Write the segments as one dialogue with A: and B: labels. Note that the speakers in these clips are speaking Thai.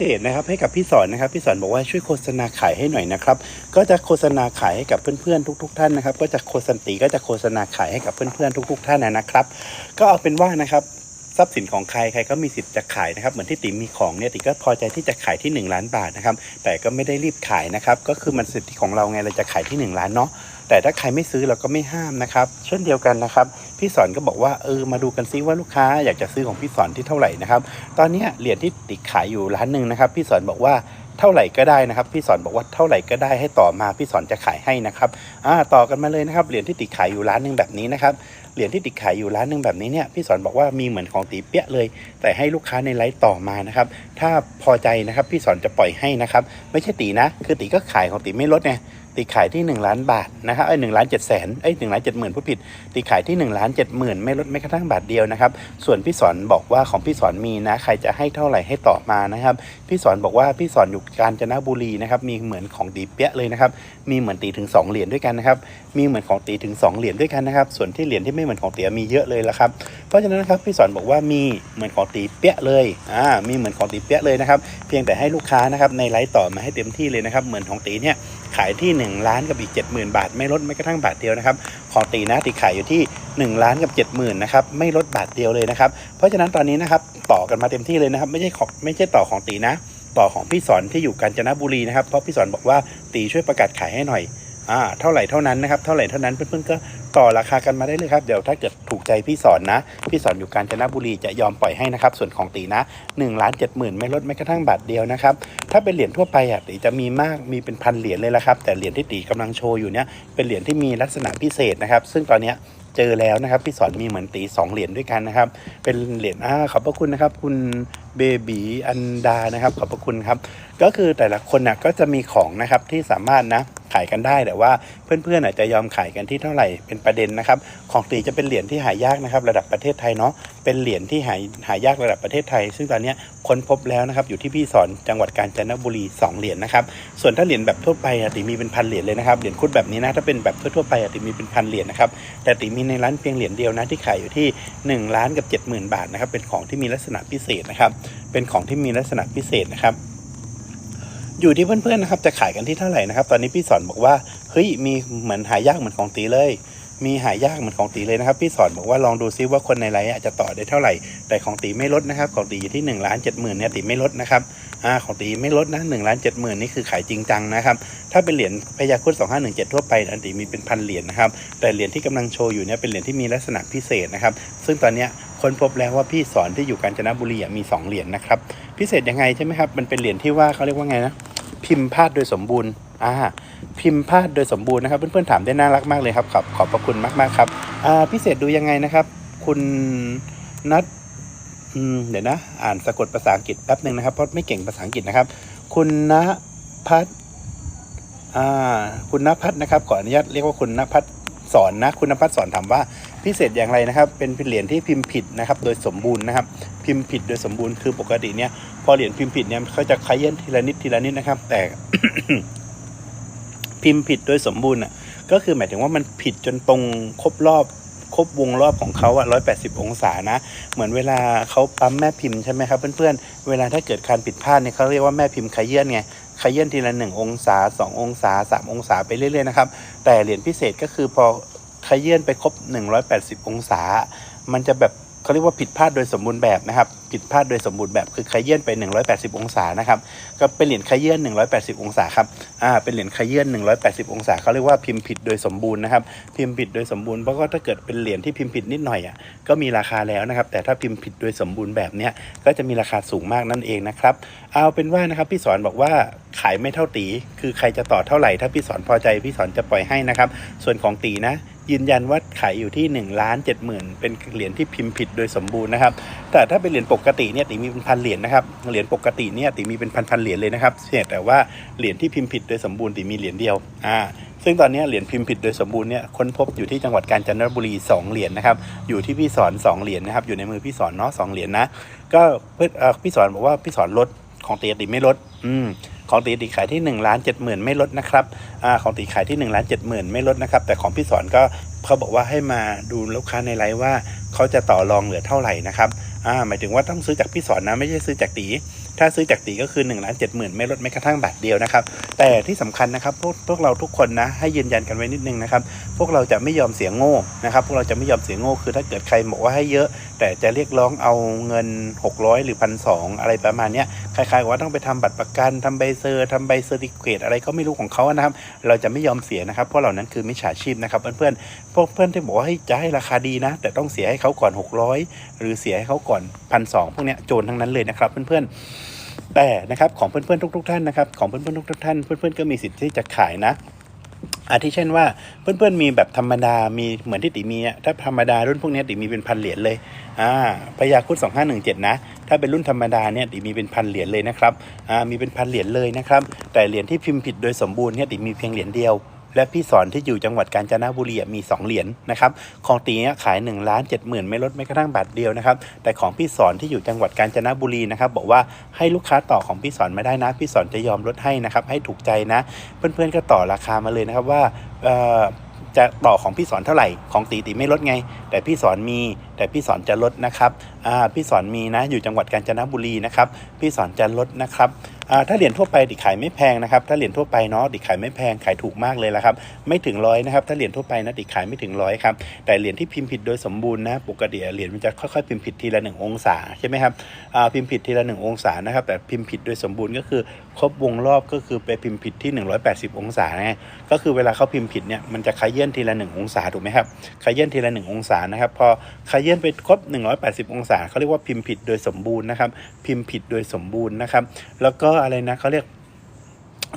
A: เศษนะครับให้กับพี่สอนนะครับพี่สอนบอกว่าช่วยโฆษณาขายให้หน่อยนะครับก็จะโฆษณาขายให้กับเพื่อนๆทุก ๆ ท่านนะครับก็จะโฆษณาตีก็จะโฆษณาขายให้กับเพื่อนๆทุก ๆ ท่านนะครับ ก็เอาเป็นว่านะครับทรัพย์สินของใครใครก็มีสิทธิ์จะขายนะครับเหมือนที่ติ๋มมีของเนี่ยติ๋มก็พอใจที่จะขายที่ 1 ล้านบาทนะครับแต่ก็ไม่ได้รีบขายนะครับก็คือมันสิทธิของเราไงเราจะขายที่ 1 ล้านเนาะ แต่ถ้าใครไม่ซื้อเราก็ไม่ห้ามนะครับ เช่นเดียวกันนะครับ พี่สอนก็บอกว่าเออมาดูกันซิว่าลูกค้าอยากจะซื้อของพี่สอนที่เท่าไหร่นะครับ ตอนนี้เหรียญที่ติดขายอยู่ร้านหนึ่งนะครับ พี่สอนบอกว่าเท่าไหร่ก็ได้นะครับ พี่สอนบอกว่าเท่าไหร่ก็ได้ให้ต่อมาพี่สอนจะขายให้นะครับอ่าต่อกันมาเลยนะครับเหรียญที่ติดขายอยู่ร้านหนึ่งแบบนี้นะครับเหรียญที่ติดขายอยู่ร้านหนึ่งแบบนี้เนี่ยพี่สอนบอกว่ามีเหมือนของตีเปี้ยเลย แต่ให้ลูกค้าในไลฟ์ต่อมานะครับ ถ้าพอใจนะครับพี่สอนจะปล่อยให้นะครับ ไม่ใช่ตีนะ คือตีก็ขายของตีไม่ลดไง ตีขายที่ 1 ล้านบาทนะครับไอ้หนึ่งล้านเจ็ดแสนไอ้หนึ่งล้านเจ็ดหมื่นผู้ผิด ตีขายที่1ล้านเจ็ดหมื่นไม่ลดไม่กระทั่งบาทเดียวนะครับ ส่วนพี่สอนบอกว่าของพี่สอนมีนะใครจะให้เท่าไหร่ให้ต่อมานะครับ พี่สอนบอกว่าพี่สอนอยู่กาญจนบุรีนะครับมีเหมือนของตีเปี้ยเลยนะครับมีเหมือนตีถึง 2 เหรียญด้วยกันนะครับมีเหมือนของตีถึง 2 เหรียญด้วยกันนะครับส่วนที่เหรียญที่ไม่เหมือนของเตียมีเยอะเลยละครับเพราะฉะนั้นนะครับพี่สอนบอกว่ามีเหมือนของตีเปี้ยเลยอ่ามีเหมือนของตีเปี้ยเลยนะครับเพียงแต่ให้ลูกค้านะครับในไลฟ์ต่อมาให้เต็มที่เลยนะครับเหมือนของตีเนี่ยขายที่1ล้านกับอีก 70,000 บาท ไม่ลดไม่กระทั่งบาทเดียวนะครับของตีนะตีขายอยู่ที่ 1 ล้านกับ 70,000นะครับไม่ลดบาทเดียวเลยนะครับเพราะฉะนั้นตอนนี้นะครับต่อกันมาเต็มที่เลยนะครับไม่ใช่ของไม่ใช่ต่อของตีนะ ต่อของพี่สอนที่อยู่กาญจนบุรีนะครับเพราะพี่สอนบอกว่าตีช่วยประกาศขายให้หน่อยอ่าเท่าไหร่เท่านั้นนะครับเท่าไหร่เท่านั้นเพื่อนๆก็ ต่อราคากันมาได้เลยครับ เดี๋ยวถ้าเกิดถูกใจพี่สอนนะ พี่สอนอยู่กาญจนบุรีจะยอมปล่อยให้นะครับ ส่วนของตีนะ1ล้านเจ็ดหมื่นไม่ลดแม้กระทั่งบาทเดียวนะครับ ถ้าเป็นเหรียญทั่วไปอะตีจะมีมากมีเป็นพันเหรียญเลยละครับ แต่เหรียญที่ตีกำลังโชว์อยู่เนี่ยเป็นเหรียญที่มีลักษณะพิเศษนะครับ ซึ่งตอนเนี้ยเจอแล้วนะครับพี่สอนมีเหมือนตีสองเหรียญด้วยกันนะครับ เป็นเหรียญอ่าขอบพระคุณนะครับ คุณ เบบีอันดานะครับขอบพระคุณครับ ก็คือแต่ละคนนะก็จะมีของนะครับที่สามารถนะขายกันได้แต่ว่าเพื่อนๆอาจจะยอมขายกันที่เท่าไหร่เป็นประเด็นนะครับ ของตีจะเป็นเหรียญที่หายากนะครับ ระดับประเทศไทยเนาะเป็นเหรียญที่หายหายากระดับประเทศไทย ซึ่งตอนนี้ค้นพบแล้วนะครับอยู่ที่พี่สอนจังหวัดกาญจนบุรี 2 เหรียญนะครับส่วนถ้าเหรียญแบบทั่วไปอะตีมีเป็นพันเหรียญเลยนะครับเหรียญคุดแบบนี้นะถ้าเป็นแบบทั่วๆไปอะตีมีเป็นพันเหรียญนะครับแต่ตีมีในร้านเพียงเหรียญเดียวนะที่ขายอยู่ที่1ล้านกับ70,000 บาทนะครับเป็นของที่มีลักษณะพิเศษนะครับเป็นของที่มีลักษณะพิเศษนะครับ อยู่ที่เพื่อนๆนะครับ จะขายกันที่เท่าไหร่นะครับ ตอนนี้พี่สอนบอกว่าเฮ้ยมีเหมือนหายากเหมือนของตีเลย มีหายากเหมือนของตีเลยนะครับ พี่สอนบอกว่าลองดูซิว่าคนในไลน์อาจจะต่อได้เท่าไหร่ แต่ของตีไม่ลดนะครับ ของตีอยู่ที่1นึ่งล้านเจ็ดหมื่นเนี่ยตีไม่ลดนะครับอ่าของตีไม่ลดนะหนึ่งล้านเจ็ดหมื่นนี่คือขายจริงจังนะครับถ้าเป็นเหรียญพยาครุด2517ทั่วไปอันตีมีเป็นพันเหรียญนะครับแต่เหรียญที่กำลังโชว์อยู่เนี่ยเป็นเหรียญที่มีลักษณะพิเศษนะครับซึ่งตอนเนี้ย ค้นพบแล้วว่าพี่สอนที่อยู่กาญจนบุรีอะมี 2 เหรียญนะครับ พิเศษยังไงใช่ไหมครับ มันเป็นเหรียญที่ว่าเขาเรียกว่าไงนะ พิมพ์พาดโดยสมบูรณ์อ่าพิมพ์พาดโดยสมบูรณ์นะครับ เพื่อนๆถามได้น่ารักมากเลยครับ ขอบขอบพระคุณมากๆครับอ่าพิเศษดูยังไงนะครับ คุณนัทเดี๋ยวนะ อ่านสะกดภาษาอังกฤษแป๊บหนึ่งนะครับ เพราะไม่เก่งภาษาอังกฤษนะครับ คุณณพัฒอ่าคุณณพัฒนะครับ ขออนุญาตเรียกว่าคุณณพัฒสอนนะ คุณณพัฒสอนถามว่า พิเศษอย่างไรนะครับ เป็นเหรียญที่พิมพ์ผิดนะครับ โดยสมบูรณ์นะครับ พิมพ์ผิดโดยสมบูรณ์คือปกติเนี่ยพอเหรียญพิมพ์ผิดเนี่ยเขาจะขยันทีละนิดทีละนิดนะครับ แต่พิมพ์ผิดโดยสมบูรณ์อะก็คือหมายถึงว่ามันผิดจนตรงครบรอบครบวงรอบของเขาอะร้อยแปดสิบองศานะ เหมือนเวลาเขาปั๊มแม่พิมพ์ใช่ไหมครับเพื่อนๆ เวลาถ้าเกิดการผิดพลาดเนี่ยเขาเรียกว่าแม่พิมพ์ขยื่นไงขยื่นทีละหนึ่งองศาสององศาสามองศาไปเรื่อยๆนะครับ แต่เหรียญพิเศษก็คือพอ ขยื่นไปครบ 180 องศา มันจะแบบเขาเรียกว่าผิดพลาดโดยสมบูรณ์แบบนะครับ ผิดพลาดโดยสมบูรณ์แบบคือขยื่นไป 180 องศานะครับ ก็เป็นเหรียญขยื่น180 องศาครับ อ่า เป็นเหรียญขยื่น180 องศาเขาเรียกว่าพิมพ์ผิดโดยสมบูรณ์นะครับ พิมพ์ผิดโดยสมบูรณ์เพราะว่าถ้าเกิดเป็นเหรียญที่พิมพ์ผิดนิดหน่อยอะ ก็มีราคาแล้วนะครับ แต่ถ้าพิมพ์ผิดโดยสมบูรณ์แบบเนี้ย ก็จะมีราคาสูงมากนั่นเองนะครับ เอาเป็นว่านะครับพี่สอนบอกว่าขายไม่เท่าตี คือใครจะต่อเท่าไหร่ ถ้าพี่สอนพอใจพี่สอนจะปล่อยให้นะครับ ส่วนของตีนะยืนยันว่าขายอยู่ที่1นึ่งล้านเจ็ดหมื่นเป็นเหรียญที่พิมพ์ผิดโดยสมบูรณ์นะครับ แต่ถ้าเป็นเหรียญปกติเนี่ยตีมีเป็นพันเหรียญนะครับเหรียญปกติเนี่ยตีมีเป็นพันพันเหรียญเลยนะครับเพียงแต่ว่าเหรียญที่พิมพ์ผิดโดยสมบูรณ์ตีมีเหรียญเดียวอ่าซึ่งตอนนี้เหรียญพิมพ์ผิดโดยสมบูรณ์เนี่ยค้นพบอยู่ที่จังหวัดกาญจนบุรี 2 เหรียญนะครับอยู่ที่พี่สอน 2 เหรียญนะครับอยู่ในมือพี่สอนเนาะสองเหรียญนะก็พี่สอนบอกว่าพี่สอนลด ของตีติไม่ลดอืมของตีติขายที่1นึ่งล้านเจ็ดหมื่นไม่ลดนะครับอ่าของตีขายที่1นึ่งล้านเจ็ดหมื่นไม่ลดนะครับ แต่ของพี่สอนก็เขาบอกว่าให้มาดูลูกค้าในไลฟ์ว่าเขาจะต่อรองเหลือเท่าไหร่นะครับอ่าหมายถึงว่าต้องซื้อจากพี่สอนนะไม่ใช่ซื้อจากตี ถ้าซื้อจากตีก็คือ1นึ่งล้านเจ็ดหมื่นไม่ลดไม่กระทั่งบาทเดียวนะครับ แต่ที่สำคัญนะครับพวกพวกเราทุกคนนะให้ยืนยันกันไว้นิดนึงนะครับ พวกเราจะไม่ยอมเสียโง่นะครับ พวกเราจะไม่ยอมเสียโง่คือถ้าเกิดใครบอกว่าให้เยอะ แต่จะเรียกร้องเอาเงิน 600 หรือพันสอะไรประมาณนี้คล้ายๆว่าต้องไปทำบัตรประกันทำใบเซอร์ทำใบเซอร์ติเกตอะไรก็ไม่รู้ของเขานะครับ เราจะไม่ยอมเสียนะครับ เพราะเหล่านั้นคือมิจฉาชีพนะครับเพื่อนๆพวกเพื่อนที่บอกว่าให้จะให้ราคาดีนะ แต่ต้องเสียให้เขาก่อน 600 หรือเสียให้เขาก่อนพันสพวกเนี้ยโจรทั้งนั้นเลยนะครับเพื่อนๆ แต่นะครับของเพื่อนๆทุกๆท่านนะครับของเพื่อนๆทุกๆท่านเพื่อนๆก็มีสิทธิ์ที่จะขายนะอาทิเช่นว่าเพื่อนๆมีแบบธรรมดา มีเหมือนที่ติมีถ้าธรรมดารุ่นพวกนี้ติมีเป็นพันเหรียญเลยอ่าพยาครุด2517นะ ถ้าเป็นรุ่นธรรมดาเนี่ยติมีเป็นพันเหรียญเลยนะครับอ่ามีเป็นพันเหรียญเลยนะครับ แต่เหรียญที่พิมพ์ผิดโดยสมบูรณ์เนี่ยติมีเพียงเหรียญเดียว และพี่สอนที่อยู่จังหวัดกาญจนบุรีมี 2 เหรียญนะครับของตีนี่ยขาย1นึ่งล้านเจ็ดหมื่นไม่ลดไม่กระทั่งบาทเดียวนะครับแต่ของพี่สอนที่อยู่จังหวัดกาญจนบุรีนะครับบอกว่าให้ลูกค้าต่อของพี่สอนมาได้นะ พี่สอนจะยอมลดให้นะครับให้ถูกใจนะ เพื่อนๆก็ต่อราคามาเลยนะครับว่าจะต่อของพี่สอนเท่าไหร่ของตีตีไม่ลดไง แต่พี่สอนมีแต่พี่สอนจะลดนะครับพี่สอนมีนะอยู่จังหวัดกาญจนบุรีนะครับพี่สอนจะลดนะครับ ถ้าเหรียญทั่วไปติขายไม่แพงนะครับ ถ้าเหรียญทั่วไปเนาะติขายไม่แพงขายถูกมากเลยละครับ ไม่ถึงร้อยนะครับ ถ้าเหรียญทั่วไปนะติขายไม่ถึงร้อยครับ แต่เหรียญที่พิมพ์ผิดโดยสมบูรณ์นะปกติเหรียญมันจะค่อยๆพิมพ์ผิดทีละหนึ่งองศาใช่ไหมครับพิมพ์ผิดทีละหนึ่งองศานะครับแต่พิมพ์ผิดโดยสมบูรณ์ก็คือครบวงรอบก็คือไปพิมพ์ผิดที่ 180 องศาไงก็คือเวลาเขาพิมพ์ผิดเนี่ยมันจะขยื่นทีละหนึ่งองศาถูกไหมครับขยื่นทีละหนึ่งองศานะครับพอขยื่นไปครบ 180 องศาเขาเรียกว่าพิมพ์ผิดโดยสมบูรณ์นะครับพิมพ์ผิดโดยสมบูรณ์นะครับแล้วก็อะไรนะเขาเรียก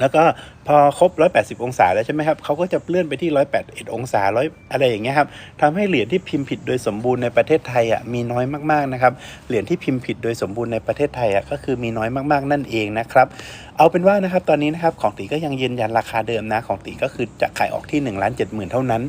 A: แล้วก็พอครบ 180 องศาแล้วใช่ไหมครับเขาก็จะเลื่อนไปที่ 181 องศาร้อยอะไรอย่างเงี้ยครับทำให้เหรียญที่พิมพ์ผิดโดยสมบูรณ์ในประเทศไทยอะมีน้อยมากๆนะครับ เหรียญที่พิมพ์ผิดโดยสมบูรณ์ในประเทศไทยอะก็คือมีน้อยมากๆนั่นเองนะครับเอาเป็นว่านะครับตอนนี้นะครับของตีก็ยังยืนยันราคาเดิมนะของตีก็คือจะขายออกที่1นึ่งล้านเจ็ดหมื่นเท่านั้น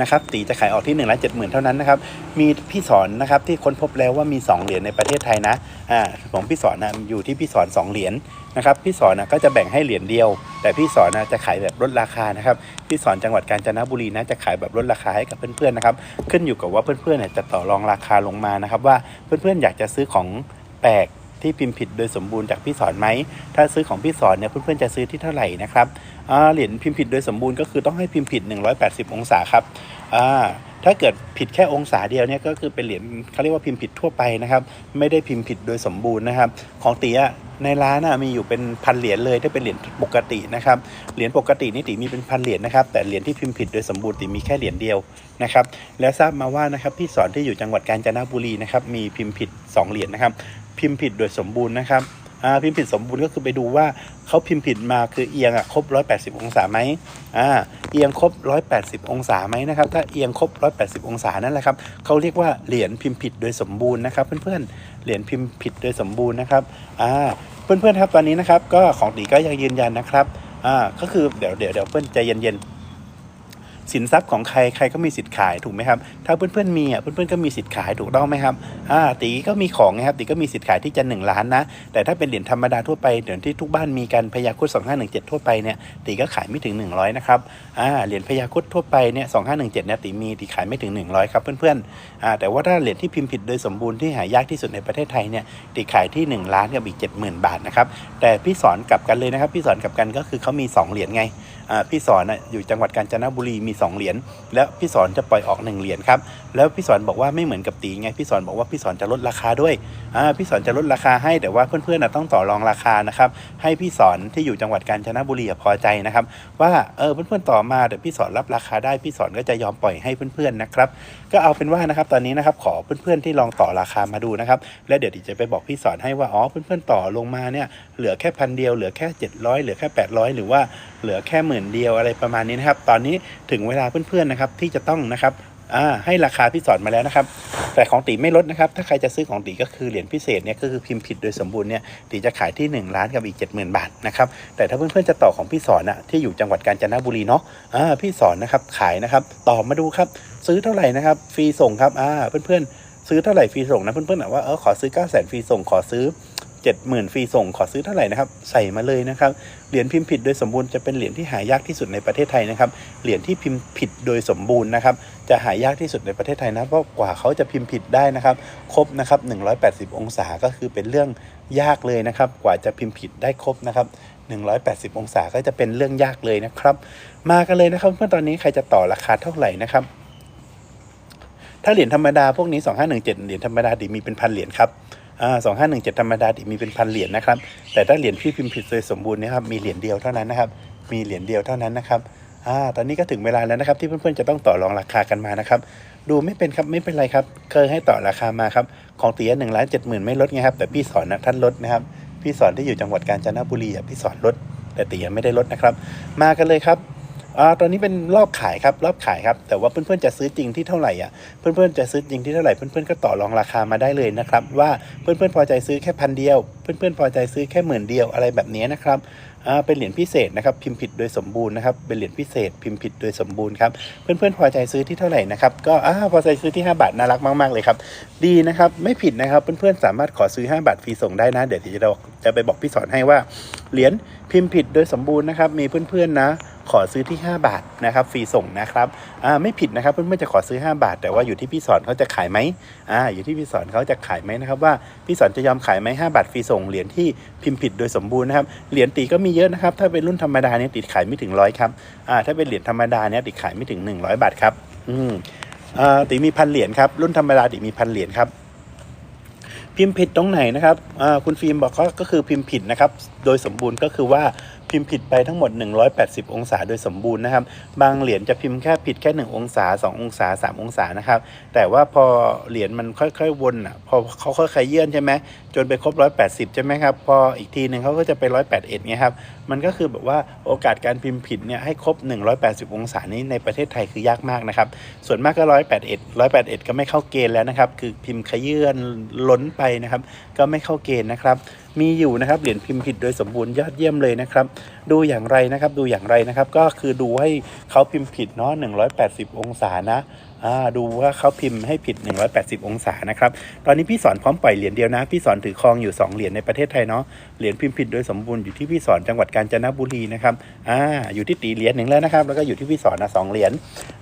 A: นะครับตีจะขายออกที่1นึ่งล้านเจ็ดหมื่นเท่านั้นนะครับมีพี่สอนนะครับที่ค้นพบแล้วว่ามี 2 เหรียญในประเทศไทยนะอ่าของพี่สอนนะอยู่ที่พี่สอน2เหรียญ นะครับพี่สอนนะก็จะแบ่งให้เหรียญเดียว แต่พี่สอนนะจะขายแบบลดราคานะครับพี่สอนจังหวัดกาญจนบุรีนะจะขายแบบลดราคาให้กับเพื่อนๆนะครับขึ้นอยู่กับว่าเพื่อนๆเนี่ยจะต่อรองราคาลงมานะครับว่าเพื่อนๆอยากจะซื้อของแปลกที่พิมพ์ผิดโดยสมบูรณ์จากพี่สอนไหม ถ้าซื้อของพี่สอนเนี่ยเพื่อนๆจะซื้อที่เท่าไหร่นะครับเหรียญพิมพ์ผิดโดยสมบูรณ์ก็คือต้องให้พิมพ์ผิด 180 องศาครับอ่า ถ้าเกิดผิดแค่องศาเดียวเนี่ยก็คือเป็นเหรียญเขาเรียกว่าพิมพ์ผิดทั่วไปนะครับ ไม่ได้พิมพ์ผิดโดยสมบูรณ์นะครับ ของตีอะในร้านอะมีอยู่เป็นพันเหรียญเลยถ้าเป็นเหรียญปกตินะครับเหรียญปกตินี่ตีมีเป็นพันเหรียญนะครับ แต่เหรียญที่พิมพ์ผิดโดยสมบูรณ์ตีมีแค่เหรียญเดียวนะครับ แล้วทราบมาว่านะครับพี่สอนที่อยู่จังหวัดกาญจนบุรีนะครับมีพิมพ์ผิดสองเหรียญนะครับ พิมพ์ผิดโดยสมบูรณ์นะครับ อ่าพิมพ์ผิดสมบูรณ์ก็คือไปดูว่าเขาพิมพ์ผิดมาคือเอียงอะครบ 180 องศาไหมอ่าเอียงครบ 180 องศาไหมนะครับถ้าเอียงครบ 180 องศานั่นแหละครับเขาเรียกว่าเหรียญพิมพ์ผิดโดยสมบูรณ์นะครับ เพื่อนๆเหรียญพิมพ์ผิดโดยสมบูรณ์นะครับอ่าเพื่อนๆครับตอนนี้นะครับก็ของตีก็ยังยืนยันนะครับอ่าก็คือเดี๋ยวเดี๋ยวเดี๋ยวเพื่อนใจเย็นๆ สินทรัพย์ของใครใครก็มีสิทธิ์ขายถูกไหมครับ ถ้าเพื่อนๆมีอะเพื่อนๆก็มีสิทธิ์ขายถูกต้องไหมครับอ่าตีก็มีของไงครับตีก็มีสิทธิ์ขายที่จะ 1 ล้านนะ แต่ถ้าเป็นเหรียญธรรมดาทั่วไปเหรียญที่ทุกบ้านมีกันพยาคุด2517 ทั่วไปเนี่ยตีก็ขายไม่ถึง 100นะครับอ่าเหรียญพยาคุดทั่วไปเนี่ย2517เนี่ยตีมีตีขายไม่ถึง 100ครับเพื่อนๆอ่าแต่ว่าถ้าเหรียญที่พิมพ์ผิดโดยสมบูรณ์ที่หายากที่สุดในประเทศไทยเนี่ยตีขายที่ 1 ล้านกับอีก 70,000 บาทนะครับแต่พี่สอนกลับกันเลยนะครับพี่สอนกลับกันก็คือเขามี 2 เหรียญไง พี่สอนอยู่จังหวัดกาญจนบุรีมี 2 เหรียญแล้วพี่สอนจะปล่อยออก 1 เหรียญครับแล้วพี่สอนบอกว่าไม่เหมือนกับตีไงพี่สอนบอกว่าพี่สอนจะลดราคาด้วยพี่สอนจะลดราคาให้แต่ว่าเพื่อนๆต้องต่อรองราคานะครับให้พี่สอนที่อยู่จังหวัดกาญจนบุรีพอใจนะครับว่าเออเพื่อนๆต่อมาเดี๋ยวพี่สอนรับราคาได้พี่สอนก็จะยอมปล่อยให้เพื่อนๆนะครับก็เอาเป็นว่านะครับตอนนี้นะครับขอเพื่อนๆที่ลองต่อราคามาดูนะครับและเดี๋ยวดิจะไปบอกพี่สอนให้ว่าอ๋อเพื่อนๆต่อลงมาเนี่ยเหลือแค่พันเดียวเหลือแค่ 700 เหลือแค่ 800 หรือว่าเหลือแค่หมื่นเดียวอะไรประมาณนี้นะครับตอนนี้ถึงเวลาเพื่อนๆนะครับที่จะต้องนะครับ อ่าให้ราคาพี่สอนมาแล้วนะครับ แต่ของตีไม่ลดนะครับ ถ้าใครจะซื้อของตีก็คือเหรียญพิเศษเนี่ยก็คือพิมพ์ผิดโดยสมบูรณ์เนี่ยตีจะขายที่ 1 ล้านกับอีก 70,000 บาทนะครับแต่ถ้าเพื่อนๆจะต่อของพี่สอนอะที่อยู่จังหวัดกาญจนบุรีเนาะอ่าพี่สอนนะครับขายนะครับต่อมาดูครับ ซื้อเท่าไหร่นะครับฟรีส่งครับอ่าเพื่อนๆซื้อเท่าไหร่ฟรีส่งนะเพื่อนๆบอกว่าเออขอซื้อ9 0 0 0 0ฟรีส่งขอซื้อ70,000ฟรีส่งขอซื้อเท่าไหร่นะครับใส่มาเลยนะครับเหรียญพิมพ์ผิดโดยสมบูรณ์จะเป็นเหรียญที่หายากที่สุดในประเทศไทยนะครับเหรียญที่พิมพ์ผิดโดยสมบูรณ์นะครับ จะหายากที่สุดในประเทศไทยนะเพราะกว่าเขาจะพิมพ์ผิดได้นะครับ ครบนะครับ 180 องศาก็คือเป็นเรื่องยากเลยนะครับ กว่าจะพิมพ์ผิดได้ครบนะครับ180 องศาก็จะเป็นเรื่องยากเลยนะครับ มากันเลยนะครับเพื่อนตอนนี้ใครจะต่อราคาเท่าไหร่นะครับ ถ้าเหรียญธรรมดาพวกนี้ 2517 เหรียญธรรมดาดิมีเป็นพันเหรียญครับอ่า2517ธรรมดาดิมีเป็นพันเหรียญนะครับ แต่ถ้าเหรียญที่พิมพ์ผิดโดยสมบูรณ์นะครับมีเหรียญเดียวเท่านั้นนะครับ มีเหรียญเดียวเท่านั้นนะครับ อ่าตอนนี้ก็ถึงเวลาแล้วนะครับที่เพื่อนๆจะต้องต่อรองราคากันมานะครับ ดูไม่เป็นครับไม่เป็นไรครับ เคยให้ต่อราคามาครับของเตียหนึ่งล้านเจ็ดหมื่นไม่ลดไงครับแต่พี่สอนนะท่านลดนะครับพี่สอนที่อยู่จังหวัดกาญจนบุรีอะพี่สอนลด แต่เตียไม่ได้ลดนะครับ มากันเลยครับอ่าตอนนี้เป็นรอบขายครับรอบขายครับ แต่ว่าเพื่อนๆจะซื้อจริงที่เท่าไหร่อะเพื่อนๆจะซื้อจริงที่เท่าไหร่เพื่อนๆก็ต่อรองราคามาได้เลยนะครับ ว่าเพื่อนๆพอใจซื้อแค่พันเดียว เพื่อนๆพอใจซื้อแค่หมื่นเดียวอะไรแบบนี้นะครับ เป็นเหรียญพิเศษนะครับพิมพ์ผิดโดยสมบูรณ์นะครับเป็นเหรียญพิเศษพิมพ์ผิดโดยสมบูรณ์ครับเพื่อนๆพอใจซื้อที่เท่าไหร่นะครับก็อ่าพอใจซื้อที่ 5 บาทน่ารักมากๆเลยครับดีนะครับไม่ผิดนะครับเพื่อนๆสามารถขอซื้อ 5 บาทฟรีส่งได้นะ เดี๋ยวจะเราจะไปบอกพี่สอนให้ว่าเหรียญพิมพ์ผิดโดยสมบูรณ์นะครับมีเพื่อนๆนะ ขอซื้อที่ 5 บาทนะครับฟรีส่งนะครับไม่ผิดนะครับเพื่อนๆจะขอซื้อ 5 บาท แต่ว่าอยู่ที่พี่สอนเขาจะขายไหมอ่าอยู่ที่พี่สอนเขาจะขายไหมนะครับว่าพี่สอนจะยอมขายไหม5บาทฟรีส่งเหรียญที่พิมพ์ผิดโดยสมบูรณ์นะครับเหรียญตีก็มีเยอะนะครับถ้าเป็นรุ่นธรรมดาเนี่ยติดขายไม่ถึงร้อยครับอ่าถ้าเป็นเหรียญธรรมดาเนี่ยติดขายไม่ถึง 100 บาทครับอืมอ่าตีมีพันเหรียญครับรุ่นธรรมดาติมีพันเหรียญครับพิมพ์ผิดตรงไหนนะครับคุณฟิล์มบอกก็ก็คือพิมพ์ผิดนะครับ โดยสมบูรณ์ก็คือว่า พิมพ์ผิดไปทั้งหมด 180 องศาโดยสมบูรณ์นะครับ บางเหรียญจะพิมพ์แค่ผิดแค่ 1 องศา 2 องศา 3 องศานะครับ แต่ว่าพอเหรียญมันค่อยๆวนอะ พอเขาค่อยๆเยื่อนใช่ไหมจนไปครบ 180 ใช่ไหมครับ พออีกทีหนึ่งเขาก็จะไป 181ไงครับ มันก็คือแบบว่าโอกาสการพิมพ์ผิดเนี่ยให้ครบ 180 องศานี้ในประเทศไทยคือยากมากนะครับ ส่วนมากก็ 181 181 ก็ไม่เข้าเกณฑ์แล้วนะครับ คือพิมพ์ขยื่นล้นไปนะครับ ก็ไม่เข้าเกณฑ์นะครับ มีอยู่นะครับเหรียญพิมพ์ผิดโดยสมบูรณ์ยอดเยี่ยมเลยนะครับ ดูอย่างไรนะครับดูอย่างไรนะครับ ก็คือดูให้เขาพิมพ์ผิดเนาะ180 องศานะ ดูว่าเขาพิมพ์ให้ผิด 180 องศานะครับ ตอนนี้พี่สอนพร้อมปล่อยเหรียญเดียวนะ พี่สอนถือครองอยู่ 2 เหรียญในประเทศไทยเนาะ เหรียญพิมพ์ผิดโดยสมบูรณ์อยู่ที่พี่สอนจังหวัดกาญจนบุรีนะครับ อ่า อยู่ที่ตีเหรียญหนึ่งแล้วนะครับ แล้วก็อยู่ที่พี่สอนนะสองเหรียญ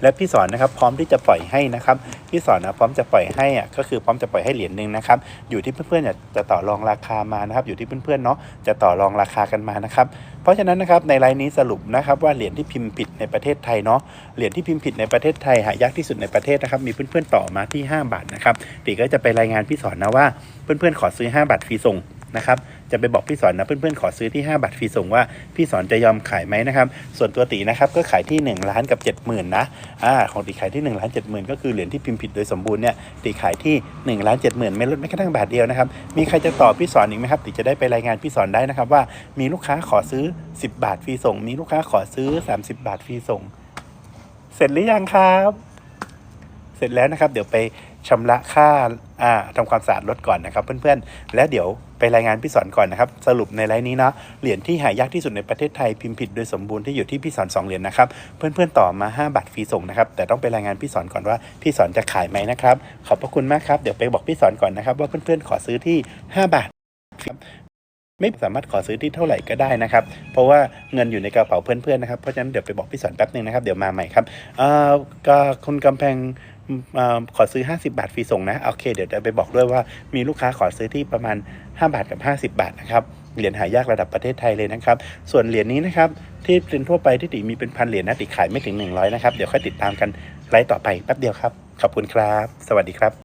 A: และพี่สอนนะครับพร้อมที่จะปล่อยให้นะครับ พี่สอนนะพร้อมจะปล่อยให้อะก็คือพร้อมจะปล่อยให้เหรียญหนึ่งนะครับ อยู่ที่เพื่อนๆจะต่อรองราคามานะครับ อยู่ที่เพื่อนๆเนาะจะต่อรองราคากันมานะครับ เพราะฉะนั้นนะครับในรายนี้สรุปนะครับว่าเหรียญที่พิมพ์ผิดในประเทศไทยเนาะเหรียญที่พิมพ์ผิดในประเทศไทยหายากที่สุดในประเทศนะครับมีเพื่อนๆต่อมาที่ 5 บาทนะครับตีก็จะไปรายงานพี่สอนนะว่าเพื่อนๆขอซื้อ 5 บาทฟรีส่ง นะครับ จะไปบอกพี่สอนนะเพื่อนๆขอซื้อที่ 5 บาทฟรีส่งว่าพี่สอนจะยอมขายไหมนะครับ ส่วนตัวตีนะครับก็ขายที่ 1 ล้านกับ 70,000นะอ่าของตีขายที่1ล้าน70,000ก็คือเหรียญที่พิมพ์ผิดโดยสมบูรณ์เนี่ยตีขายที่1ล้าน70,000ไม่ลดแม้กระทั่งบาทเดียวนะครับมีใครจะต่อพี่สอนอีกไหมครับตีจะได้ไปรายงานพี่สอนได้นะครับว่ามีลูกค้าขอซื้อ 10 บาทฟรีส่ง มีลูกค้าขอซื้อ 30 บาทฟรีส่ง เสร็จหรือยังครับเสร็จแล้วนะครับ เดี๋ยวไปชำระค่าอ่าทำความสะอาดรถก่อนนะครับเพื่อนๆ แล้วเดี๋ยว รายงานพี่สอนก่อนนะครับ สรุปในไลน์นี้เนาะเหรียญที่หายากที่สุดในประเทศไทยพิมพ์ผิดโดยสมบูรณ์ที่อยู่ที่พี่สอน2เหรียญนะครับ เพื่อนๆต่อมา 5 บาทฟรีส่งนะครับ แต่ต้องไปรายงานพี่สอนก่อนว่าพี่สอนจะขายไหมนะครับ ขอบพระคุณมากครับ เดี๋ยวไปบอกพี่สอนก่อนนะครับว่าเพื่อนๆขอซื้อที่ 5 บาทครับไม่สามารถขอซื้อที่เท่าไหร่ก็ได้นะครับ เพราะว่าเงินอยู่ในกระเป๋าเพื่อนๆนะครับ เพราะฉะนั้นเดี๋ยวไปบอกพี่สอนแป๊บหนึ่งนะครับ เดี๋ยวมาใหม่ครับเอ่อก็คุณกำแพง ขอซื้อ 50 บาทฟรีส่งนะโอเค เดี๋ยวจะไปบอกด้วยว่ามีลูกค้าขอซื้อที่ประมาณ 5 บาทกับ 50 บาทนะครับเหรียญหายากระดับประเทศไทยเลยนะครับ ส่วนเหรียญนี้นะครับที่เป็นทั่วไปที่ติมีเป็นพันเหรียญนะติขายไม่ถึง 100 นะครับ เดี๋ยวค่อยติดตามกันไลฟ์ต่อไปแป๊บเดียวครับ ขอบคุณครับ สวัสดีครับ